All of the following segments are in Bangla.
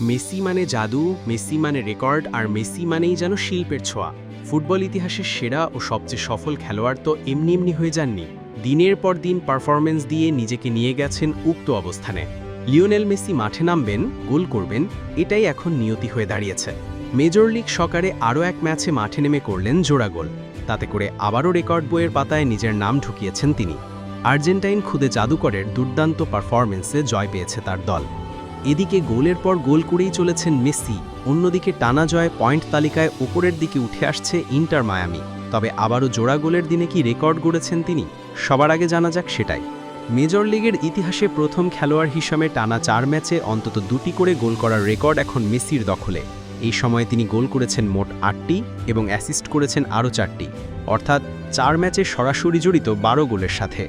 মেসি মানে জাদু, মেসি মানে রেকর্ড, আর মেসি মানেই যেন শিল্পের ছোঁয়া। ফুটবল ইতিহাসের সেরা ও সবচেয়ে সফল খেলোয়াড় তো এমনি এমনি হয়ে যাননি। দিনের পর দিন পারফরমেন্স দিয়ে নিজেকে নিয়ে গেছেন উক্ত অবস্থানে। লিওনেল মেসি মাঠে নামবেন, গোল করবেন, এটাই এখন নিয়তি হয়ে দাঁড়িয়েছে। মেজর লিগ সকারে আরও এক ম্যাচে মাঠে নেমে করলেন জোড়া গোল। তাতে করে আবারও রেকর্ড বইয়ের পাতায় নিজের নাম ঢুকিয়েছেন তিনি। আর্জেন্টাইন খুদে জাদুকরের দুর্দান্ত পারফরমেন্সে জয় পেয়েছে তার দল। এদিকে গোলের পর গোল করেই চলেছেন মেসি। অন্যদিকে টানা জয় পয়েন্ট তালিকায় ওপরের দিকে উঠে আসছে ইন্টার মায়ামি। তবে আবারও জোড়া গোলের দিনে কি রেকর্ড গড়েছেন তিনি? সবার আগে জানা যাক সেটাই। মেজর লিগের ইতিহাসে প্রথম খেলোয়াড় হিসাবে টানা চার ম্যাচে অন্তত দুটি করে গোল করার রেকর্ড এখন মেসির দখলে। এই সময়ে তিনি গোল করেছেন মোট আটটি এবং অ্যাসিস্ট করেছেন আরও চারটি। অর্থাৎ চার ম্যাচে সরাসরি জড়িত বারো গোলের সাথে।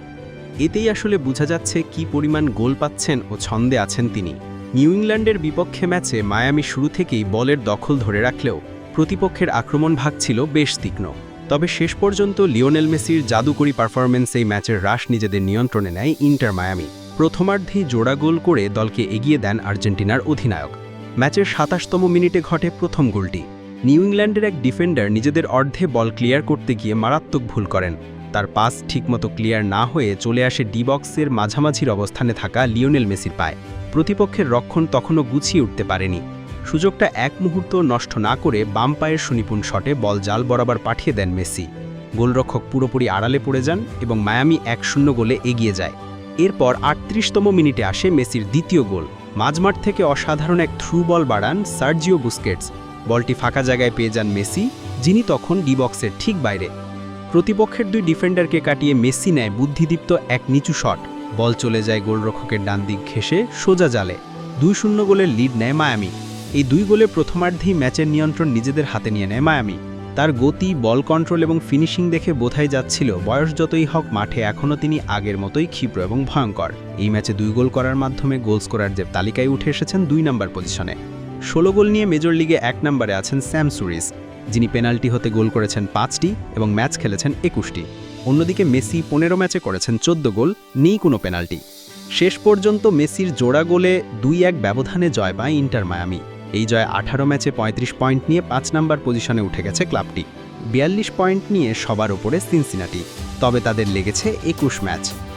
এতেই আসলে বোঝা যাচ্ছে কি পরিমাণ গোল পাচ্ছেন ও ছন্দে আছেন তিনি। নিউ ইংল্যান্ডের বিপক্ষে ম্যাচে মায়ামি শুরু থেকেই বলের দখল ধরে রাখলেও প্রতিপক্ষের আক্রমণ ভাগ ছিল বেশ তীক্ষ্ণ। তবে শেষ পর্যন্ত লিওনেল মেসির জাদুকরী পারফরমেন্স এই ম্যাচের হ্রাস নিজেদের নিয়ন্ত্রণে নেয় ইন্টার মায়ামি। প্রথমার্ধেই জোড়া গোল করে দলকে এগিয়ে দেন আর্জেন্টিনার অধিনায়ক। ম্যাচের সাতাশতম মিনিটে ঘটে প্রথম গোলটি। নিউ ইংল্যান্ডের এক ডিফেন্ডার নিজেদের অর্ধে বল ক্লিয়ার করতে গিয়ে মারাত্মক ভুল করেন। তার পাস ঠিকমতো ক্লিয়ার না হয়ে চলে আসে ডিবক্সের মাঝামাঝির অবস্থানে থাকা লিওনেল মেসির পায়। প্রতিপক্ষের রক্ষণ তখনও গুছিয়ে উঠতে পারেনি। সুযোগটা এক মুহূর্ত নষ্ট না করে বাম পায়ের সুনিপুণ শটে বল জাল বরাবর পাঠিয়ে দেন মেসি। গোলরক্ষক পুরোপুরি আড়ালে পড়ে যান এবং মায়ামি এক শূন্য গোলে এগিয়ে যায়। এরপর আটত্রিশতম মিনিটে আসে মেসির দ্বিতীয় গোল। মাঝমাঠ থেকে অসাধারণ এক থ্রু বল বাড়ান সার্জিও বুস্কেটস। বলটি ফাঁকা জায়গায় পেয়ে যান মেসি, যিনি তখন ডি বক্সের ঠিক বাইরে। প্রতিপক্ষের দুই ডিফেন্ডারকে কাটিয়ে মেসি নেয় বুদ্ধিদীপ্ত এক নিচু শট। বল চলে যায় গোলরক্ষকের ডান দিক ঘেঁষে, সোজা জালে। দুই শূন্য গোলের লিড নেয় মায়ামি। এই দুই গোলে প্রথমার্ধেই ম্যাচের নিয়ন্ত্রণ নিজেদের হাতে নিয়ে নেয় মায়ামি। তার গতি, বল কন্ট্রোল এবং ফিনিশিং দেখে বোঝাই যাচ্ছিল, বয়স যতই হোক, মাঠে এখনও তিনি আগের মতোই ক্ষিপ্র এবং ভয়ঙ্কর। এই ম্যাচে দুই গোল করার মাধ্যমে গোল স্কোরার যে তালিকায় উঠে এসেছেন দুই নম্বর পজিশনে ষোলো গোল নিয়ে মেজর লিগে এক নম্বরে আছেন স্যাম সুরিস, যিনি পেনাল্টি হতে গোল করেছেন পাঁচটি এবং ম্যাচ খেলেছেন একুশটি। অন্যদিকে মেসি পনেরো ম্যাচে করেছেন চোদ্দ গোল, নেই কোনো পেনাল্টি। শেষ পর্যন্ত মেসির জোড়া গোলে দুই এক ব্যবধানে জয় পায় ইন্টার মায়ামি। এই জয় আঠারো ম্যাচে ৩৫ পয়েন্ট নিয়ে পাঁচ নম্বর পজিশনে উঠে গেছে ক্লাবটি। বিয়াল্লিশ পয়েন্ট নিয়ে সবার ওপরে সিনসিনাটি। তবে তাদের লেগেছে একুশ ম্যাচ।